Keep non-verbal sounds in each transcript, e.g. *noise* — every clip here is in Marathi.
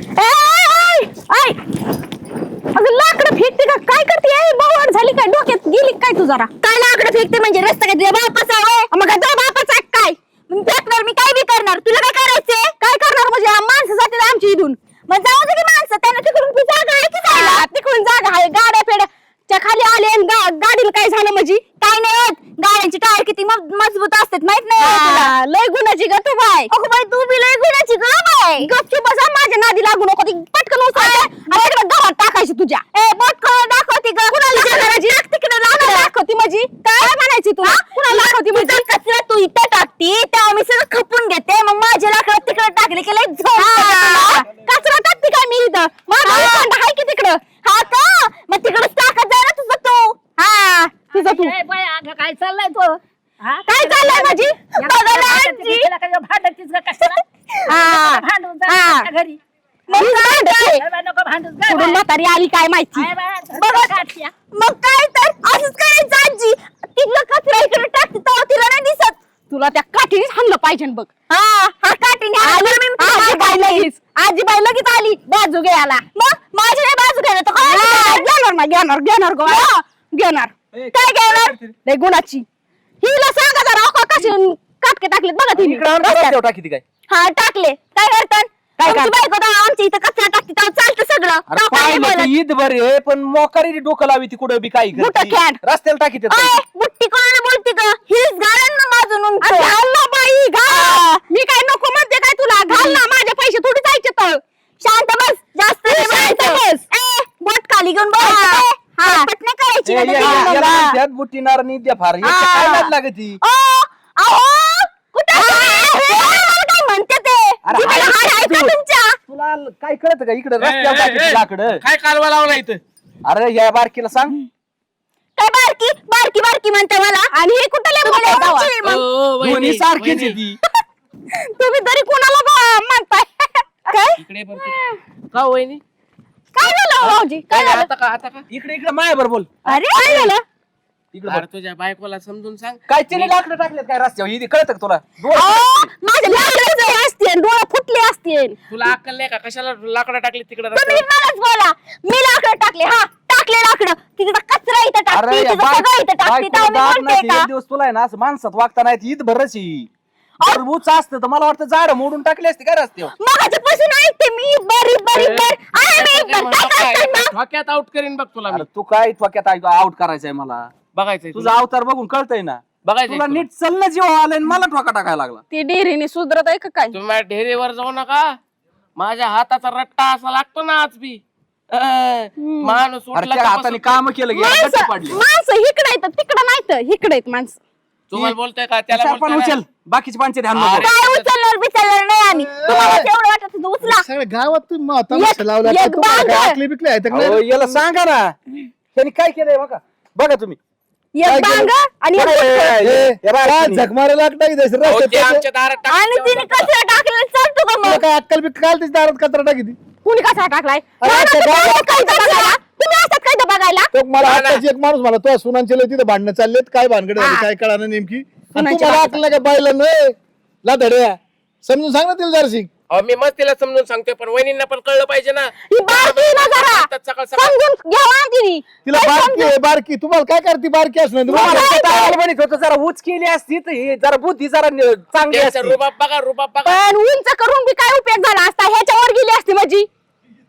ए, ए, ए! अगं लाकडं फेकते का? काय करते? ए, बावळ झाली काय? डोक्यात गेली काय तू जरा? काय लाकडं फेकते म्हणजे? रस्ता काय तुझ्या बापाचा आहे? मग तुझ्या बापाचा आहे काय? मग फेकणार मी काय बी करणार? तुला काय करायचंय? काय करणार? म्हणजे माणसं जाते आमची इथून. मग जाऊ दे की माणसं त्यांना तिकडून जागा आहे की जायला तिकडून जागा आहे. गाड्या फेड्या त्या खाली आले आणि गा- गाडीला काय झालं म्हणजे? काय नाही होत. गाड्यांची टायर किती म- मजबूत असतात माहीत नाही होत तुला? लय गुणाची ग तू बाय अगं बाई तू बी लय गुणाची ग बाय गपचूप बसा माझ्या नादी लागू नको ती पटकन उचलायचं आणि गव्हात टाकायची तुझ्या. ए बोट दाखवती ग. कुणाला दाखवती? माझी काय म्हणायची तुला? कुणाला दाखवती माझी कचरा तू इथं टाकती तेव्हा मी सगळं खपून घेते. मग माझे लाकडं तिकडे टाकले की लय झोप येते तुला. कचरा टाकते काय मी इथं? माझा आहे की तिकडं? हा का? मग तिकडे तुझं तू. ए, बाई, अगं काय चाललंय तो? हा? काय चाललंय माझी? या बघा ना भांडतीस आजी. का काय भांडतीस का कशाला? हा. भांडून जा हा. तुमच्या घरी. मग काय तर? ए, बाई, नको भांडून जा, पुढून बाई. म्हातारी आली काय माहिती? बाई, बघा. मग काय तर? असंच करायचं आजी. तिथलं कचरा इकडे टाकते तेव्हा तिला नाही दिसत. तुला त्या काठीनेच हाणलं पाहिजे बघ. हा हा काठीने आजी बाई लगेच आजी बाई लगेच आली बाजू घ्यायला. मग? माझी नाही बाजू घ्यायला तर काय घेणार? ना घेणार घेणार गो. घेणार. काय काय घेणार? लय गुणाची. हिला सांगा जरा अहो, कशी काटके टाकलेत बघा तिने. इकडे आणून रस्त्यात. रस्त्यावर. टाकी ती काय? हा टाकले. काय करतात काय तुमची करतात? बायको तेव्हा आमच्या इथं कचरा टाकते तेव्हा चालतं सगळं. अरे तेव्हा काय पाहिलं बोलत? तर ईद बरे पण मोकारी डोकं लावी ती कुठं बी काही बुटं करते. खेळ. रस्त्याला टाकी देत अय, बुट्टी कोणाला बोलते का हिल्स घालन ना माझून उंच. बाई घाल. मी काय नको म्हणते काय तुला? घाल ना माझे पैसे थोडी जायचे तर. शांत बस जास्त नाही बोलायचं. ए, बोट खाली घेऊन बस. हा करायची ना द्या फार याचं हा. काय नाद लागत ती ओ, अहो, कुठं मला काय म्हणते ते अरे, जिभेला हाय हाड आहे का तू. तुमच्या तुला काय कळत का इकडे रस्त्यावर लाकडं काय कालवा लावला इथं अरे या बारकीला सांग काय बारकी बारकी बारकी म्हणते मला आणि हे कुठं लय मग? दोन्ही सारखीच आहे वहिनी. ती तुम्ही तरी कोणाला बा- म्हणताय काय इकडे बरं तू. का हो, वहिनी काय झालं हो, भाऊजी? काय झालं? आता का आता का? इकडे इकडे माया बरोबर बोल. अरे काय झालं? इकडे अरे तुझ्या बायकोला समजून सांग. काय तिने लाकडं टाकलेत काय रस्त्यावर? इथे कळत का तुला? डोळं- अहो, माझे लाकडं असतील डोळे फुटले असतील. तुला अक्कल नाही का? कशाला लाकडं टाकली तिकडे तुम्ही मलाच बोला. मी लाकडं टाकले. हा टाकले लाकडं. तिकडं कचरा इथं टाकते अरे या तिथं बाय- सगळं इथं टाकते. बायकोला तेव्हा दाब मी बोलते नाही, का? एक दिवस तुला आहे ना असं माणसात वागता नाही ईद भरची उच असतं तर मला वाटतं झाड मोडून टाकले असते काय रस्त्यावर? मगाच्यापासून ऐकते मी. बरी बरी बर. आहे मी पण काय मग? आउट करीन बघ तुला मी. अरे तू काय त्वक्यात आउट करायचंय मला? बघायचंय तुझा अवतार बघून कळतंय ना? बघायचंय तुला तुला. नीट चलणं जीव आलंय आणि मला ठोका टाकायला लागला. ती डेरीने सुधरत आहे का काय? तुम्ही माझ्या ढेरेवर जाऊ नका. माझ्या हाताचा रट्टा असा लागतो ना आज बी. अं, माणूस अरे उठला त्या का हाताने बसून- काम केलं माणसं गट्टी पडली. माणसं इकडे येतात तिकडं नाही तर इकडे आहेत माणसं. तुम्हाला बोलतोय का? त्याला बोलतोय उचल. ना? बाकीचे पांचे ध्यान अरे. नको काय उचलणार बिचलणार नाही आम्ही? तुम्हाला तेवढं वाटत होतं, उचला. सगळ्या गावात तुम्ही मग एक- तमाशा लावला एक बांध. आकले बिकले आहेत का अहो, नाही? याला सांगा ना. त्यांनी काय केलंय बघा. बघा तुम्ही. एक बांग आणि एक ए, बुटकं. ए, ए, ए, बघा काय तुम्ही. झक मारायला लागता की तसं अहो, ते रस्त्यात आमच्या दारात आणि तिने कचरा टाकलेला चालतो का तुला मग. काय अक्कल बिक्कल काल दारात कचरा टाकी ती? कुणी कसा टाकलाय? मला गावात बघायला? तुम्ही असतात काय इथं बघायला? तो मला ना. एक माणूस मला तो सुनांचे लय तिथं भांडणं चाललेत काय भानगड झाली हा. काय कळानं नेमकी? आणि तुम्हाला नाही का बायला नाही. ला धड्या समजून सांग ना तिला जरशी. अहो, मी मस्त तिला समजून सांगतोय पण वहिनींना पण कळलं पाहिजे ना. ही बारकी ना जरा. आता सकाळ सकाळ समजून तिने. तिला काय बारकी समजून? आहे बारकी. तुम्हाला काय करते बारकी असणार? तुम्हाला होतं? जरा उच केली असती तर हे जरा बुद्धी जरा न- चांगली त्यांचा असती. रुबाब बघा रुबाब बघा. पण उंच करून बी काय उपयोग झाला असता? ह्याच्यावर गेली असती माझी.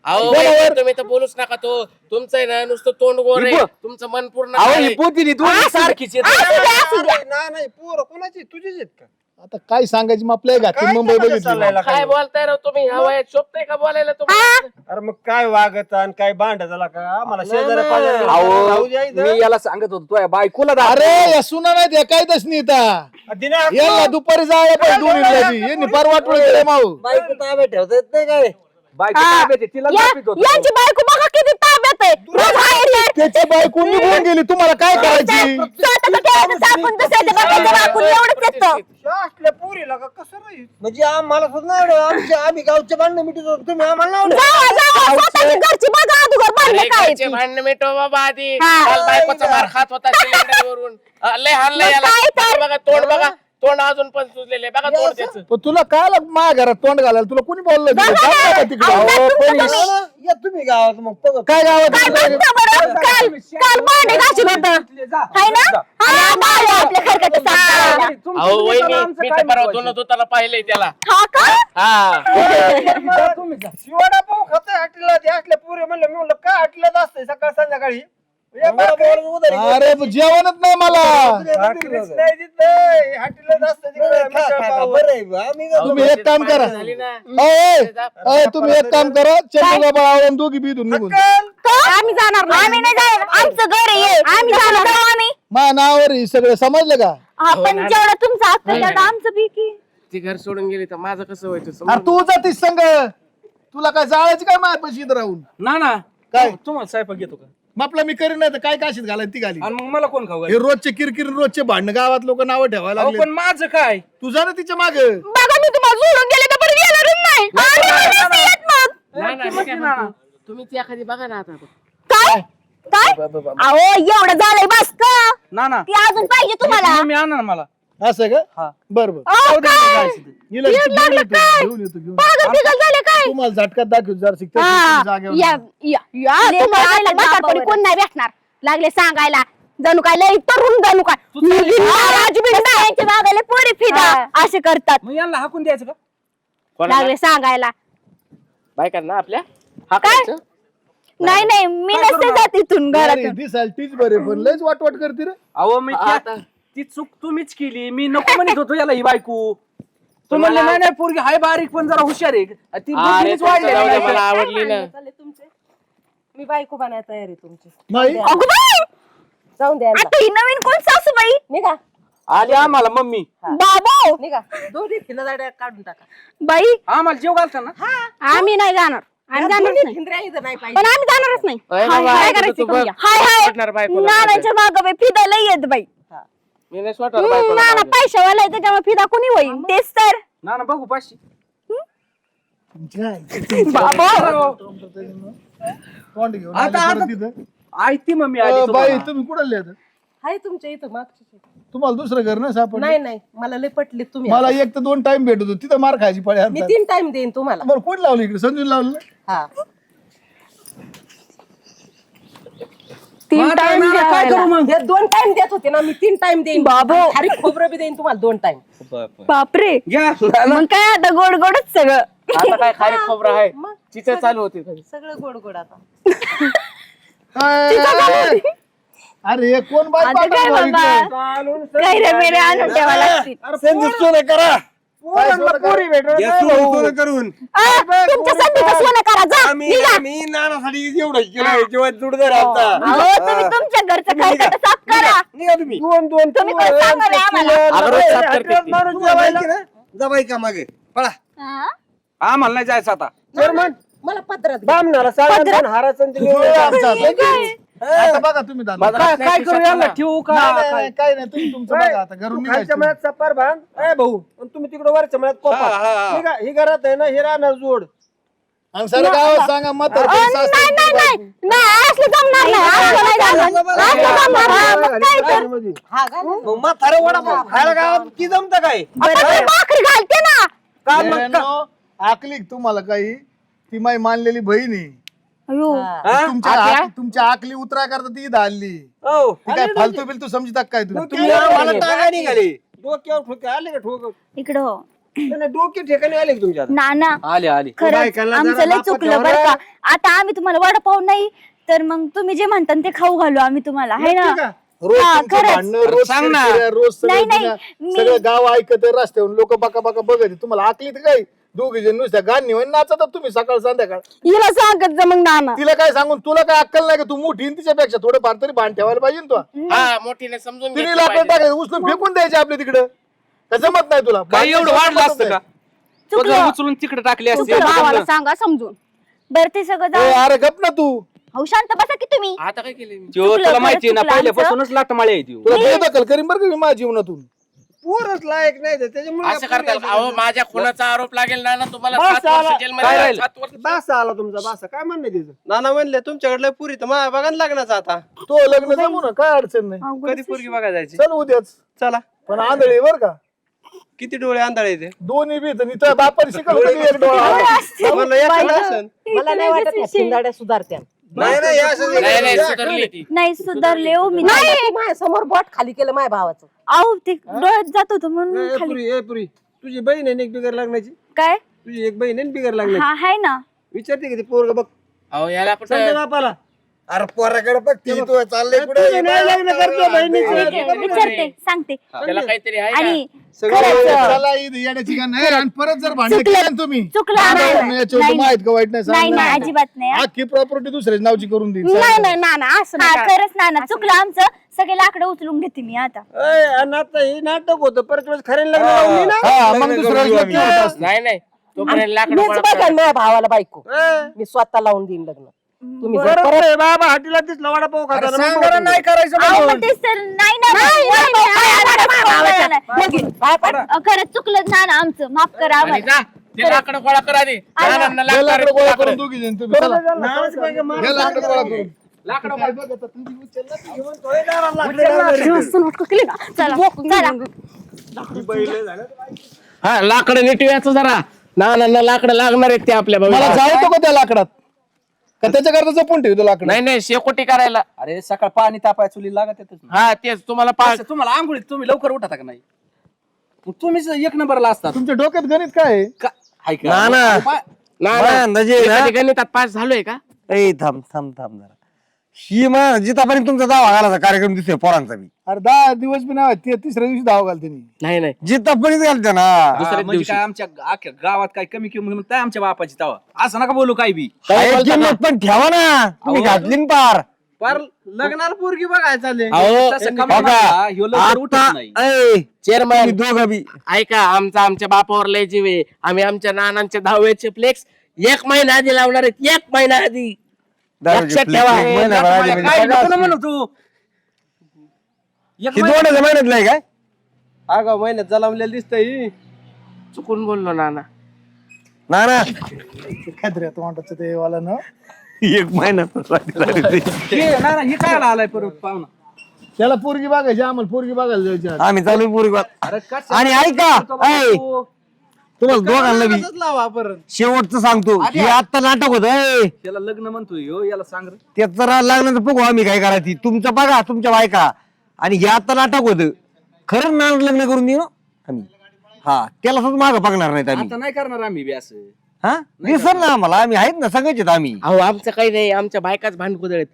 अहो तुम्ही तर बोलूच नका तो तुमचं आहे ना नुसतं तोंड गोर आहे. तुमचं मन पूर्ण अहो काळं ही आहे. बुद्धी दोन्ही सारखीच आहेत. असू द्या असू द्या नाही नाही पोरं कोणाची तुझीच आहेत का? आता काय सांगायची मग आपल्या घातली काय मुंबई बघितली. चाललाय काय? बोलताय राव तुम्ही? हवाय शोभताय का बोलायला तुम्हाला? अरे मग काय वागत आणि काय भांड झाला का? मला नाही, शेजाऱ्या नाही. पाजाऱ्याला अहो राहू द्या इथं. मी याला सांगत होतो तुझ्या बायकोला. अरे या सुना नाही त्या काय दस नीता दिना दुपारी जायला पाहिजे यांनी फार केलं माऊ. बायको ताब्यात ठेवता येत नाही काय? बायको हा. ताब्यात आहे, तिला या- दाबीत होतो. यांची बायको बघा किती ताब्यात आहे रोज बाहेर येते. त्याची बायको निघून गेली तुम्हाला काय करायची स्वतःचं ठेवायचं चाकून दुसऱ्याच्या डोक्याचं वाकून एवढंच येतं असल्या पोरीला का कसं राहील म्हणजे आम्हाला सुद्धा नाही. आमच्या आम्ही गावचे भांडण मिटत होतो तुम्ही आम्हाला लावलं जावा जावा स्वतःची घरची बघा अगोदर अरे भांडणं काय घरचे ती. भांडण मिटव बाबा आधी हा. काल बायकोचा मार खात होता *laughs* सिलेंडरवरून अ, लय हाणलं मग याला काय तर? बघा तोंड बघा तोंड अजून पण सुजलेले बघा तोंड त्याचं. पण तुला काय माझ्या घरात तोंड घालायला तुला कोणी बोललं तिकडे? बघा जा ना. ना तिकडे? अहो, अहो, तुमचं पोलीस. तुम्ही- या तुम्ही गावात मग बघा. काय गावात काय बघता बरं? काल काल भांडे घासून होतं. हाय ना? हा बाळ आपल्या खरकट अहो वहिनी मी तर परवा दोन होताला पाहिलंय त्याला. हा का? हा. शिवाडा पाव खाते हॉटेलला ते असल्या पुरे म्हणलं मी म्हणलं काय हॉटेलात असतंय सकाळ संध्याकाळी? अरे जेवणच नाही मला. असतं. तुम्ही एक काम करा. झाली ना. अय, तुम्ही एक काम करा. चंदूला बाळावून दोघी बिदून निघून आम्ही जाणार नाही. आम्ही नाही जाणार. आमचं घर आहे. आम्ही जाणार नाही. आम्ही. मा नावावर हे सगळं समजलं का? आपण जेवढं तुमचं आहे तेवढं आमचं पैकी ती घर सोडून गेली तर माझं कसं व्हायचं अरे तू जातीस संग. तुला काय जाळायची काय इथं राहून? ना ना. काय? तुम्हाला स्वयंपाक घेतो का? आपला मी करीन नाही तर काय काशीत घालाय ती घाली आणि मग मला कोण खाऊ हे रोजचे किरकिर रोजचे भांडण गावात लोक नावं ठेवायला लागले पण माझं काय? तुझा ना तिच्या माग. बघा मी तुम्हाला सोडून गेले तर परत येणारच नाही. आम्ही नाही येत मग. नाही नाही मी काय म्हणतो, तुम्ही ती एखादी बघा ना आता. काय? काय? अहो एवढं झालंय बस का? ना ना. ती अजून पाहिजे तुम्हाला. मी आणा ना मला. असं हा. का? बर बर. अहो, काय? हिला येड घेऊन लागलं येतो, काय? घेऊन येतो घेऊन पागल बिगल झाले काय? तुम्हाला झटकात दाखव जरा शिकता हा, जागेवर या या या. तुम्हाला आता म्हातारपणी कोण नाही भेटणार? लागले सांगायला. जणू काय लय तरुण जणू काय? राजबिंडा मागायला पोरी फिदा. असे करतात. मग यांना हाकून द्यायचं का? लागले सांगायला. बायकांना आपल्या? काय? हाकायचं? नाही नाही. मी नसते जात इथून अरे, घरातून. दिसायला तीच बरे पण लयच वाट वाट करते रे. अहो मी त्या- आता. ती चूक तुम्हीच केली. मी नको म्हणत होतो याला ही बायको. तू म्हणले नाही नाही पोरगी हाय बारीक पण जरा हुशार आहे. ती अरे बुद्धीनेच तुमचं वाढलेली जाऊ दे, नाही. मला आवडली ना. मी बायको बनायला तयार आहे तुमची. नाही. अगं बाई! जाऊन द्या यांना. आता ही नवीन कोण सासूबाई? निघा. आली आम्हाला मम्मी. बाबो! निघा. दोन्ही काढून टाका. बाई! आम्हाला जेव घालता ना? आम्ही नाही जाणार. आम्ही दोन्ही नाही. खिंद्र्या इथं नाही पण पाहिजे आम्ही जाणारच नाही. हाय, बाबा, हाय ऐकतो करायचं तू करून बघ. घ्या. हाय वाटणार हाय बायकोला. नानाच्या माग बाई फिदा लई येत बाई. मी नाही स्वतः हम्म, नाना पैशावाला आहे त्याच्यामुळे फिदा कोणी होईल? तेच तर. ना ना बघू पाचशे. बाबा. तोंड घेऊन आता- आले परत आता- तिथं. आई ती मम्मी अ, आली बाई तुम्हाला. तुम्ही कुठं आले आता? हाय तुमच्या इथं मागच्या तुम्हाला दुसरं घर नाही सापडलं? नाही नाही मला लय पटले तुम्ही मला एक तर दोन टाइम भेटत होतो तिथं मार खायची पळे मी तीन टाइम देईन तुम्हाला. बरं कोण लावलं इकडे? संजून लावलं? हा. तीन मग आता टाइम नाना काय करू मग? हे दोन टाइम देत होते ना मी तीन टाइम देईन. बाबो. अरे खोबरं बी देईन तुम्हाला दोन टाइम बापरे. घ्या मग काय आता गोड गोडच सगळं? आता काय खारी खोबरं आहे? तिचं चालू होती सगळं गोड गोड आता अरे कोण बाई आता काय पाठवलं बाबा इकडे? काही रे मेरे आणून ठेवा लागतील. करा. काय सोनं पोरी करा? भेटत नाही भाऊ. करून आ, तुमच्या संधीचं सोनं करा जा आम्ही निघा. आम्ही नानासाठी एवढं केलं जेव्हा जुडदार आता अहो तुम्ही तुमच्या घरचं खरकट साफ करा निघा तुम्ही दोन दोन तुम्ही कोण सांगाल आम्हाला? अगं, रोज साफ करते ती. जबाई का मागे पळा हा? आम्हाला नाही जायचं आता मला पत्रात. बामणाला सांगा हाराचं आणि ते होय, आमचा. काय? आता बघा तुम्ही दादा. काय काय करू यांना ठेवू का? नाही, नाही, नाही, काय नाही तुम्ही तुमचं बघा आता घरून खालच्या निघायचं मळ्यात सपार बांध. ए भाऊ आणि तुम्ही तिकडे वरच्या मळ्यात कोपा. ही घरात आहे ना हे राहणार जोड. आणि सारं गावात सांगा म्हातारं अ, पैसा नाही असेल नाही तर नाही नाही असलं जमणार नाही असलं नाही जमणार. असलं जमणार हा, मग काय तर? हा घाल. मग म्हातारा वडापाव खायला गावात की जमत काय? आता मी भाकरी घालते ना. का मग का? येड्यानो, आकलीक तुम्हाला काही. ती माई मानलेली बहीण आहे. अयो हा? तुमच्या आक- तुमच्या आकली उतरा करता ती हल्ली हो ती काय फालतू बिलतू समजता काय तुम्ही तुम्ही मला टांगा निघाले डोक्यावर ठोके आले का ठोक इकडं हो. नाही, डोके ठिकाणी आले का तुमच्या आता? नाना आले आले खरंच बायकांना आमचं जरा लय बापात चुकलं बरं. का आता आम्ही तुम्हाला वडापाव नाही तर मग तुम्ही जे म्हणता ते खाऊ घालू आम्ही तुम्हाला है ना नक्की का? रोज हा, तुमचं खरंच. भांडणं, रोज सांग ना. रोज सगळं नाही, नाही, दुनिया- मी- सगळं गाव ऐकत आहे रस्त्यावरून लोक बाका बाका बघत आहे. तुम्हाला आकली तर काय दोघी जण नुसत्या गाणी नाचत तुम्ही सकाळ संध्याकाळ. हिला सांगत जा मग नाना. तिला काय सांगून तुला काय अक्कल नाही का? तू मोठी आहे तिच्यापेक्षा थोडं फार तरी भान ठेवायला पाहिजे ना तू. हा मोठीने समजून तिने घेतलं लाकडं पाहिजे. टाकायचं उचलून फेकून द्यायचे आपल्या तिकडं. का जमत नाही तुला? काही एवढं वाढलं असतं का? चुकलं. उचलून तिकडे टाकले असते भावाला सांगा समजून. बरं ते सगळं ए, अरे गप ना तू. हो शांत बसा की तुम्ही. आता काय केलं मी? त्यो तुला चुकलं, माहिती आहे ना चुकलं पहिल्यापासूनच लाटमाळे आहे ती तुला बेदखल करीन बरं का मी माझ्या जीवनातून? पोरच लायक नाही त्याच्यामुळे असं करताल का? अहो माझ्या खुनाचा आरोप लागेल ना ना तुम्हाला बस सात आला. जेलमध्ये काय जा, राहिलं? सात वर्ष बासा आला तुमचा बासा. काय म्हणणं आहे त्याचं? नाना म्हणले तुमच्याकडलं पुरी तर माझ्या बघा ना लग्नाचं आता. तो लग्न जमू ना? काय अडचण नाही. कधी पुरगी बघा जायची? चल उद्याच. चला. पण आंधळी बर का? किती डोळे आंधळे ते दोन्ही बी तर तुझ्या बापाने शिकवलं एक डोळा म्हणलं एखादा असेल. मला नाही वाटत शिंदाड्या सुधारत्या नाही नाही असं नाही नाही सुधारली ती. नाही सुधारले हो मी. नाही माझ्यासमोर बोट खाली केलं माझ्या भावाचं. अहो ते डोळ्यात जात होतं म्हणून ए, खाली. पुरी ए पुरी तुझी बहीण आहे ना एक बिगर लागण्याची काय? तुझी एक बहीण आहे ना बिगर लागण्याची हा हाय ना. विचारते का ती पोरग बघ. अहो याला कुठं बापाला. अरे पोराकडे बघ ती तू चाललंय पुढे तुझं नाही लग्न करतो बहिणीचं. ठीक आहे, विचारते सांगते. त्याला काहीतरी आहे का? आणि सगळं चला इथं येण्याची का नाही? आणि परत जर भांडण चुकलं. केलं ना तुम्ही? चुकलं नाही, आम्हाला. नाही, याच्यावर नाही, माहीत का वाईट नाही? नाही सांग नाही अजिबात नाही हा. अख्खी प्रॉपर्टी दुसऱ्याच नावची करून देईल नाही नाही ना ना असं हा खरंच ना ना चुकलं आमचं. सगळे लाकडं उचलून घेते मी आता. ए, आणि आता हे नाटक होतं. परत वेळेस खरे लग्न लावून ना. हा मग दुसऱ्या. नाही नाही. तोपर्यंत लाकडं मीच गोळा बघा करा. माझ्या भावाला बायको. मी स्वतः लावून देईन लग्न. तुम्ही जर बरोबर परत आहे, बाबा हाटीला दिसला वडापाव अरे खाताना सांग मग बरं नाही करायचं अहो, म्हणून. पण तेच तर नाही ना नाही. पाय पड. अ, खरंच चुकलं ना ना आमचं माफ करा आणि आम्हाला जा ते लाकडं गोळा करा आधी नानांना हे लाकडं लाकडं गोळा गोळा करून दोघी जण तुम्ही चला. नावाचं काय का मार- हे लाकडं गोळा करून लाकडं गोळा चला चला हा लाकडं नीटव्याचं जरा नानांना लाकडं लागणार आहेत ते आपल्या मला भविष्यात. जायतो का त्या लाकडात का त्याच्याकरता जपून ठेवतो लाकड नाही नाही शेकोटी करायला अरे सकाळ पाणी तापाय चुली लागत येतच ना. हा तेच तुम्हाला पाच असं तुम्हाला आंघोळीत तुम्ही लवकर उठता का नाही मग तुम्हीच एक नंबरला असतात तुमच्या डोक्यात गणित काय आहे? का- हाय का? ना, ना. पा- ना, ना. अंदाजे ना. गणितात पास झालोय का ए थांब थांब थांब जरा ही मग जितापर्यंत तुमचा दावा घालायचा कार्यक्रम दिसतोय पोरांचा मी अरे दहा दिवस बी नाही ते तिसऱ्या दिवशी धाव घाल त्यांनी नाही नाही. जितापर्यंत घालते ना. दुसऱ्याच म्हणजे दिवशी. काय आमच्या अख्ख्या गावात काय कमी किंमत म्हणून काय आमच्या बापाची तवा? असं नका बोलू काय बी. काय किंमत पण ठेवा ना. तुम्ही अहो. घातली ना पार. पार लग्नाला पोरगी बघायला चालले. अहो तसं कमी बघा, नका, ह्यो लवकर उठत आता नाही. ए, चेअरमॅन तुम्ही दोघं बी. ऐका आमचा आमच्या बापावर लय जीव आहे. आम्ही आमच्या नानांच्या दहाव्याचे फ्लेक्स एक महिना आधी लावणार आहेत. एक महिना आधी. दारूचे लक्षात प्लेट ठेवा. एक महिना काय भरायचे म्हणजे नको पगार ना असतो. म्हणू तू. एक ही महिना- दोन महिन्यातलं आहे काय? आगाव महिन्यात जलावलेलं दिसतंय. चुकून बोललो नाना. ना ना काय तरी आता वाटायचं ते वाला ना एक महिना *laughs* हे ना ना, हे काय आलाय परत? पाहुणा त्याला पोरगी बघायची आम्हाला पोरगी बघायला जायची. आम्ही चालू पुरी आणि ऐका ऐ, तू? तुम्हाला दोघांना बी लावा परत. शेवटचं सांगतो. हे आता नाटक होत त्याला लग्न म्हणतोय ह्यो, याला सांग रे. त्याचं रा- लागलं तर बघू आम्ही काय करायची. तुमचं बघा तुमच्या बायका. आणि हे आता नाटक होत. खरंच ना लग्न करून देऊ आम्ही. हा त्याला सुद्धा मागं बघणार नाहीत आम्ही. आता नाही करणार आम्ही बी असं. हा? दिसल ना आम्हाला. आम्ही आहेत ना सगळेच आहेत आम्ही. अहो आमचं काही नाही. आमच्या बायकाच भांडकुदळ आहेत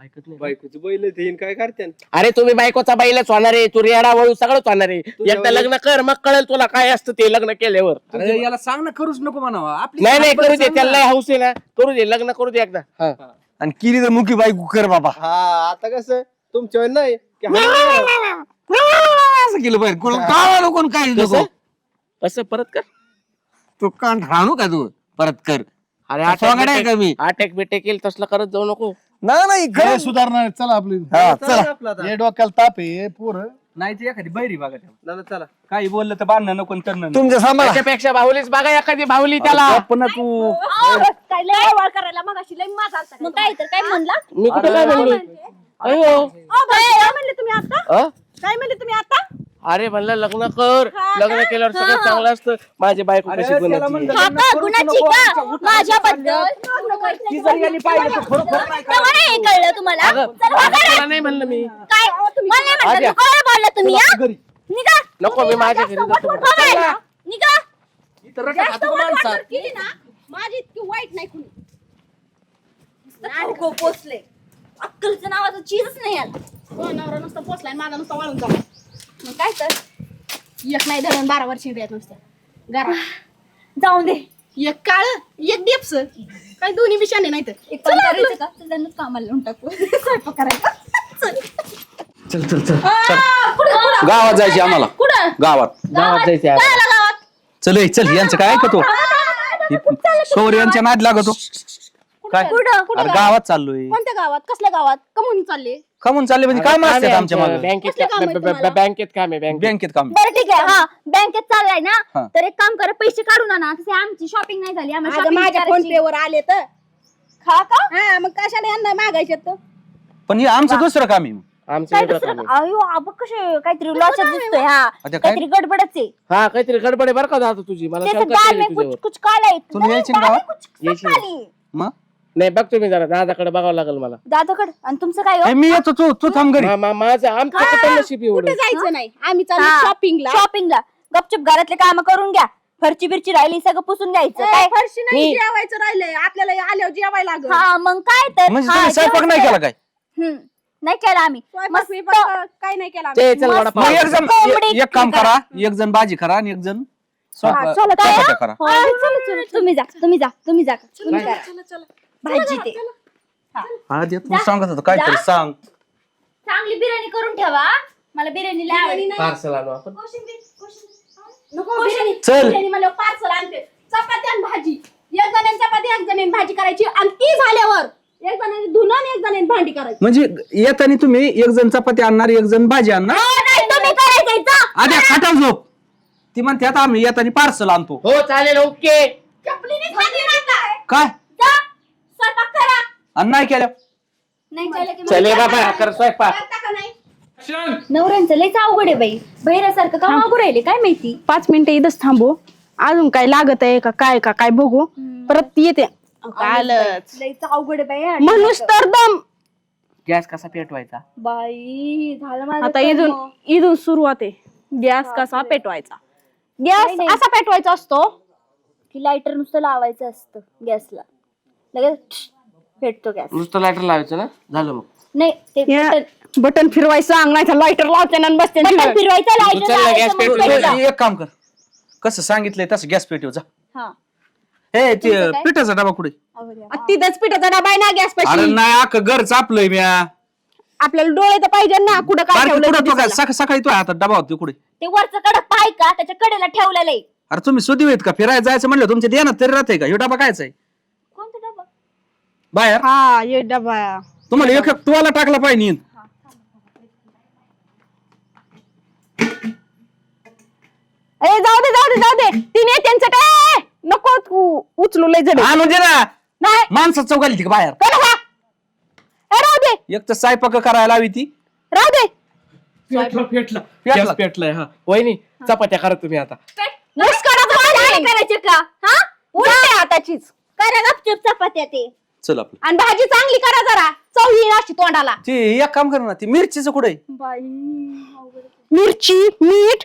ऐकत नाही बायकोची बैल काय करते अरे तुम्ही बायकोचा बाईलाच होणार आहे तू रेडा वळू सगळंच होणार आहे. एकदा लग्न कर मग कळेल तुला काय असतं ते लग्न केल्यावर. अरे याला सांग ना करूच नको म्हणावा. आपली नाही नाही करू दे त्याला. लय हौस आहे ना. करू दे लग्न करू दे एकदा. हा. आणि किरी तर मुखी बायको कर बाबा. हा आता कसं? तुमच्या वेळी नाही की हा- असं केलं पाहिजे कोण काळा नको आणि काय नको? कसं? असं परत कर. तू कान राहणू का तू? परत कर. अरे का स्वागत आहे का मी? अटॅक बिटेक येईल तसलं करत जाऊ नको. ना नाही हे खरं सुधारणार आहे. चला आपली. हा चला आपलं आता. हे डोक्याला ताप आहे पोर. नाही ते एखादी बैरी बघा त्याला. दादा चला. काही बोललं तर बांधणं नको आणि नको. तुमच्या सांभाळा. त्याच्यापेक्षा बाहुलीच बघा एखादी बाहुली त्याला. ना तू. काय लय करायला मग अशी लय माझा आलता. मग काय तर काय म्हणला? मी कुठे काय म्हणली अयो. काय तुम्ही आता? काय म्हणले तुम्ही आता? अरे म्हणलं लग्न कर. लग्न केल्यावर सगळं चांगलं असतं. माझी बायको कशी गुणाची का? माझ्याबद्दल ती जर तर खरोखर नाही का? तेव्हा नाही कळलं तुम्हाला? अगं, चल, वा करा. तुला नाही म्हणलं मी. काय? मला नाही म्हणलं. तू कोणाला बोलला तुम्ही हा? घरी. निघा. नको मी माझ्या घरी जातो वटवट बोलायला. निघा. इथं रटा जास्त खातो का वटवट माणसात? केली ना माझी इतकी वाईट नाही कुणी. नाटकं पोचले? अक्कलचं नावाचं चीजच नाही आलं. हो नवरा नुसता पोचलाय माझा नुसता वाळून जावा मग काय तर एक नाही धरण बारा वर्षी द्यायत नुसत्या घरात जाऊन दे एक काळ एक डेप्स काय दोन्ही विषयाने नाही तर एक काम करायचं का तुझ्यानं कामाला लावून टाकू स्वयंपाक करायचा चल. चल चल चल आ. गावात जायची आम्हाला कुठं गावात गावात जायचं आहे. काय आला गावात चल ए, चल यांचं काय ऐकतो सौर यांच्या नाद लागतो काय? कुठं? कुठं अरे गावात? चाललोय. कोणत्या गावात? कसल्या गावात? कमून चालले. खमून चालले म्हणजे काय मागतात आमच्या आमचं. मागे? बँकेत कसलं काम आहे ब- ब- तुम्हाला? बँकेत काम आहे बँकेत. बँकेत काम. बरं ठीक आहे हा बँकेत चाललाय ना. तर एक काम करा पैसे काढून आणा. तसे आमची शॉपिंग नाही झाली आम्हाला shopping माझ्या फोन करायची. पे वर आले तर. खा का? हा मग कशाला यांना मागायचे तर? पण हे आमचं दुसरं काम आहे. आमचं काय वेगळं दुसरं काम आहे. अयो आपण कसे काहीतरी लॉस दिसतोय हा. काय? काहीतरी गडबडच आहे. हा काहीतरी गडबड आहे बरं का दादा तुझी? मला त्याचं शंका दाल कुछ कुछ काला आहे. तुम्ही यायची ना दाल में गावात? कुछ काली मग? नाही बघ तुम्ही जरा दादाकडे बघावं लागेल मला. दादाकड? आणि तुमचं काय हो? ए, मी येतो तू तू थांब घरी. मा- मा- माझं आमचं कुठं नशीब एवढं? कुठे जायचं नाही? आम्ही चाललो हा. शॉपिंगला शॉपिंगला गपचूप घरातले काम करून घ्या. फरची बिरची राहिली सगळं पुसून घ्यायचं. काय? फरशी नाही जेवायचं राहिलंय. आपल्याला आल्यावर जेवायला लागलं. हा मग काय तर? म्हणजे हा, तुम्ही स्वयंपाक नाही जेवण केला काय? हम्म. नाही केला आम्ही. मस्त काय नाही केला आम्ही. ते चल मस्त. वडापाव. मग एक जण कोंबडी एक- एक काम करा. एक जण भाजी करा आणि एक जण स्वयंपाक- चला, काय? चपात्या करा. हो, चला, चला, तुम्ही जा तुम्ही जा तुम्ही जा. तुम्ही करा भाजी ते. हा. दे तू सांगत होता काहीतरी. सांग. चांगली बिर्याणी करून ठेवा. मला बिर्याणी लय आवडली पार्सल आणू आपण. नको बिर्याणी चल. बिर्याणी मला पार्सल आणते. चपाती आणि भाजी. एक जणांनी चपाती एक जणांनी भाजी करायची आणि ती झाल्यावर एक जणांनी धुणं आणि एक जणांनी भांडी करायची. म्हणजे येताना तुम्ही एक जण चपाती आणणार एक जण भाजी आणणार? हो, नाही तुम्ही करायचंय जा. आद्या खाटाव झोप. ती म्हणते आता आम्ही येताना पार्सल आणतो. हो चालेल ओके. चपलीने खाली नका काय? जा. स्वयंपाक करा. आणि नाही केलं. नाही केलं की मग चले जा. बाबा कर स्वयंपाक. करता का नाही? नवऱ्यांचं लयच अवघड आहे बाई. बहिरासारखं का मागू राहिले काय माहिती? पाच मिनिटं इथंच थांबू. अजून काय लागत आहे का काय का काय बघू. परत येते. आलंच. लयच अवघड आहे बाई. म्हणूस तर दम. गॅस कसा पेटवायचा? बाई झालं माझं आता कर्म. इथून इथून सुरुवात आहे. गॅस कसा पेटवायचा? नाही, गॅस नाही. असा पेटवायचा असतो. की लायटर नुसतं लावायचं असतं गॅसला. लगेच भेटतो गॅस. नुसतं लायटर लावायचं ना? झालं मग. नाही ते बटन- बटन फिरवायचं अंगणाचा लायटर लावते आणि बसते बटन फिरवायचं. चल ना, गॅस पेटवून एक काम कर. कसं सांगितलंय तसं गॅस पेटव जा. हा. हे ते तुमचं काय? पिठाचा डबा कुठे? आ, तिथंच पिठाचा डबा आहे ना गॅस अरे पाशी नाही अख्ख घर चापलंय म्या. आपल्याला डोळे तर पाहिजे ना कुठं काय बारकी कुठं ते तो काय? दिसायला. सका- सकाळी तो हातात डबा होतो कुठे? ते वरचं कडक पाय का? त्याच्या कडेला ठेवलेलं आहे. अरे तुम्ही सुधी आहेत का? फिरायला जायचं म्हणलं तुमच्या ध्यानात तरी राहते का? ह्यो डबा कायचा आहे? बाहेर? हा ये डबा. तुम्हाला एक टोला टाकला पाहिजे. ए जाऊ दे जाऊ दे जाऊ दे. तिने त्यांचं काय नको तू उचलू लय जड आणून दे ना नाही. माणसं चौकाली ती का बाहेर? कर हा. ए, राहू दे. एक तर स्वयंपाक करायला हवी ती. राहू दे. पेटलं पेटलं. पेटलं. गॅस पेटलाय हा. वहिनी चपात्या करा तुम्ही आता. करायचे का? हा? उलट्या हाताचीच. करा गपचूप चपात्या ते. चल आपलं. आणि भाजी चांगली करा जरा. चव येईन अशी तोंडाला. ते एक काम कर ना ती मिरचीचं कुठे मिरची मीठ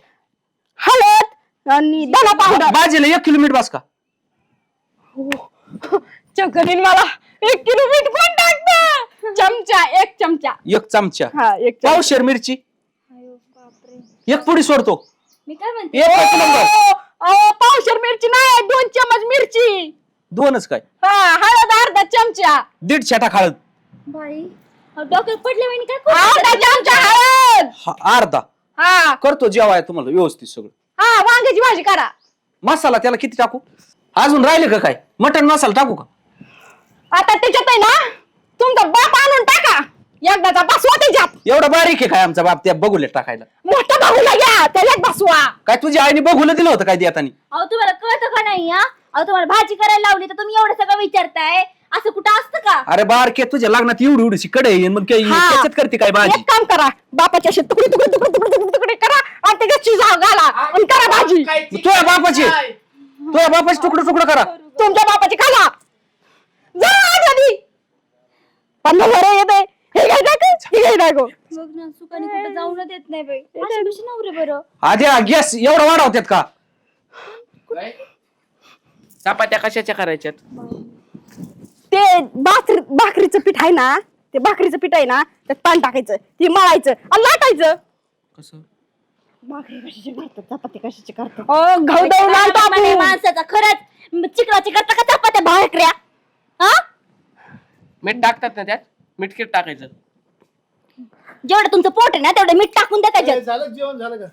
हळद आणि धना पावडर. भाजीला एक किलो मीठ बस का? चकरीन मला. एक किलो मीठ पण टाकतं? चमचा एक चमचा. एक चमचा. हा एक चमचा. पावशेर मिरची. एक पुडी सोडतो. मी काय म्हणते? एक एक नंबर ओ, ओ, पावशेर मिरची नाही दोन चमच मिरची. दोनच काय? हा हळद अर्धा चमचा. दीड छटा खाळद. बाई अहो, डोक्यात पडले म्हणे काय करू? अर्धा चमचा हळद. हा, अर्धा. हा. करतो जेवाय तुम्हाला व्यवस्थित सगळं. हा वांग्याची भाजी करा. मसाला त्याला किती टाकू? अजून राहिले का काय? मटन मसाला टाकू का? आता त्याच्यात आहे ना तुमचा बाप आणून टाका. एकदाचा बसवा त्याच्यात एवढा बारीक आहे काय आमचा बाप? त्या बघूले टाकायला. मोठा भाऊला घ्या त्याच्यात बसवा. काय तुझ्या आईने बघूला दिलं होतं काय देतानी? अहो तुम्हाला कळतं का नाही हा? अहो तुम्हाला भाजी करायला लावली तर तुम्ही एवढं सगळं विचारताय. असं कुठं असतं का? अरे बारके तुझ्या लग्नात एवढी एवढीशी कडे येईन मग काय हा. त्याच्यात करते काय भाजी? एक काम करा. बापाच्या असे तुकडे तुकडे तुकडे तुकडे तुकडे तुकडे करा आणि त्याच्यात शिजा घाला आणि करा भाजी. तुझ्या बापाची? तुझ्या बापाची तुकडं तुकडं करा. तुमच्या बापाची खाला जा आज आधी येते हे काय टाकू हे काय टाकू बघ ना सुखाने कुठं जाऊन देत नाही बाई. अशी कशी नवरे बरं? आधी गॅस एवढा वाढवतात का? चपात्या कशाच्या करायच्यात? ते भाकरी भाकरीचं पीठ आहे ना ते भाकरीचं पीठ आहे ना त्यात पाणी टाकायचं ते मळायचं आणि लाटायचं. कसं? भाकरी कशाची करतात चपाती कशाची करतात? ओ गहू दळून काय आणतो म्हणे आपण. माणसाचा खरंच चिकला चिकटता का चपात्या भाकऱ्या? हा? मीठ टाकतात ना त्यात? मीठ टाकायचं? जेवढं तुमचं पोट आहे ना तेवढं मीठ टाकून द्या त्याच्यात. झालं जेवण झालं का?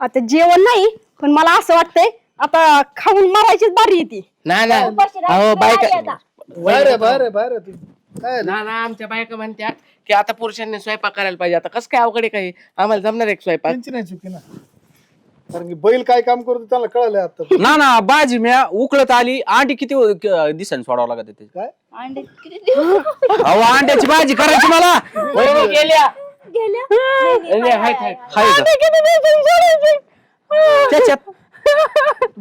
आता जेवण नाही पण मला असं वाटतंय आता खाऊन मारायचीच बारी येते ना ना. राहायची अहो बायका बाहेर बाहेर तू. काय ना ना आमच्या बायका म्हणतात की आता पुरुषांनी स्वयंपाक करायला पाहिजे. आता कसं काय अवघड आहे काही? आम्हाला जमणार एक स्वयंपाक. त्यांची नाही चुकी ना. कारण की बैल काय काम करतो त्याला कळालंय आता. ना ना बाजी म्या उकळत आली. अंडी किती दिसाने सोडावं लागत ते? काय? अंडे किती देऊ? अहो अंड्याची भाजी करायची मला. गेल्या. गेल्या. हाय, हाय. हाय का?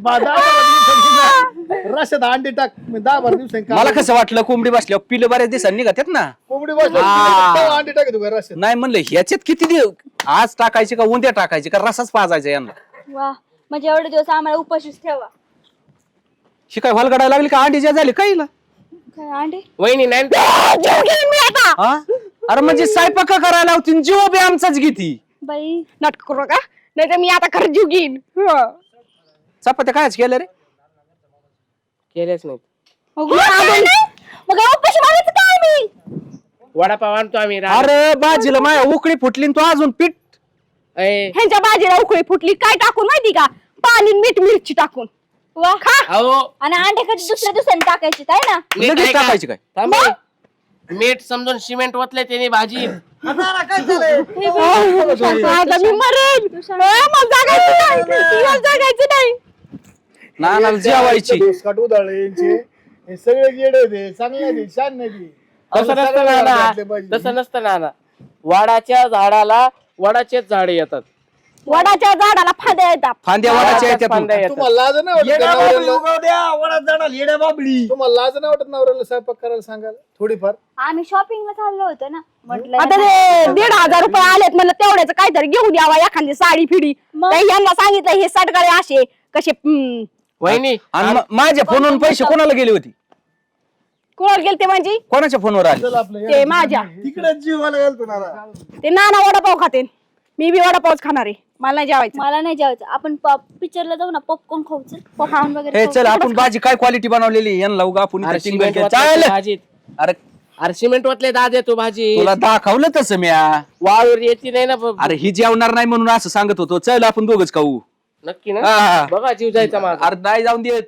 *laughs* रशात अंडी टाक मी दहा बारा दिवसांनी मला कसं वाटलं कोंबडी बसल्यावर पिलं बऱ्याच दिवसांनी निघतात ना? कोंबडी बसली हा. तेव्हा अंडी टाकतो का रशात? नाही म्हणलं ह्याच्यात किती दिव आज टाकायचे का उद्या टाकायचे का रसाच पाजायचा यांना? वा म्हणजे एवढे दिवस आम्हाला उपाशीच ठेवा. ही काय हलगडायला लागली का? अंडी ज्या झाली काही काय अंडे? वहिनी नाही. *laughs* अरे म्हणजे स्वयंपाक करायला होती जीव बी आमचाच घेती. बाई नाटक करू का नाही तर मी आता खरं जीव घेईन. हं. चपात्या कायच केलं रे? केल्याच नाही मग मग काय उपाशी मागायचं काय मी वडापाव आणतो आम्ही अरे बाजीला माया उकळी फुटली न तू अजून पीठ. ए, ह्यांच्या भाजीला उकळी फुटली. काय टाकून माहिती का? पाणी मीठ मिरची टाकून. वा. खा. अहो. आणि अंडे कधी दुसऱ्या दिवसांनी टाकायचे आहे ना? मीठ लगेच आहे का? टाकायची काय? थांब रे. मीठ समजून सिमेंट ओतले त्याने भाजी. आता मी मरेन. हं, मला जागायचं नाही. मला जागायचं नाही. ना ना जेवायची. डोस काट उधाळे यांचे हे सगळे येडे होते चांगले नाही शान नाही ती. तसं नसतं सगळे नाना. घातले पाहिजे. तसं नसतं नाना. वडाच्या झाडाला वडाचेच झाडे येतात. वडाच्या झाडाला फांद्या येतात. फांद्या त्यातून. फांद्या येतात. तुम्हाला लाज नाही वाटत का नवऱ्याला? तुम्हाला लाज नाही वाटत स्वयंपाक करायला सांगायला? थोडीफार. आम्ही शॉपिंगला चाललो होतो ना. म्हटलं आता ते दीड हजार रुपये आलेत म्हणलं तेवढ्याच काहीतरी घेऊन यावा एखादी साडी फिडी मग? तर यांना सांगितलं हे सटकाळे असे कसे हम्म, वहिनी आणि म- माझ्या फोनवरून पैसे कोणाला गेले होते? कोणाला गेलते म्हणजे कोणाच्या फोनवर आले? ते माझ्या. तिकडे जीवाला घालतो नारा. ते नाना वडापाव खाते. मी बी वडापावच खाणार आहे. मला नाही जेवायचं. मला नाही जेवायचं. आपण पिक्चरला जाऊ ना पॉपकॉर्न खाऊ चल. पॉपकॉर्न वगैरे हे खाऊ. चल आपण भाजी काय क्वालिटी बनवलेली यांना उगा आपण अरे इथं सिमेंट टिंगल ओतले केलं. तू चाल भाजीत. अरे. अरे सिमेंट ओतले दादे तू भाजी. तुला दाखवलं तसं म्या. वाळूवर येते नाही ना ब- अरे ही जेवणार नाही म्हणून असं सांगत होतो. चल आपण दोघच खाऊ. नक्की ना? हा. बघा जीव जायचा माझा. अरे नाही जाऊन देत.